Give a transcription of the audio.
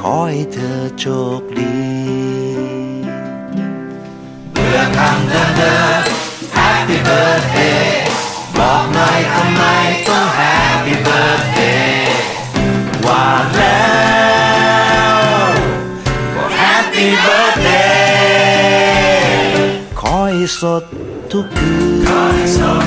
ขอให้เธอโชคดีเบื่อคำเดิมเดิม Happy birthday บอกหน่อยทำไมต้อง Happy birthday ว่าแล้วก็ Happy birthday ขอให้สดทุกคืนขอให้สด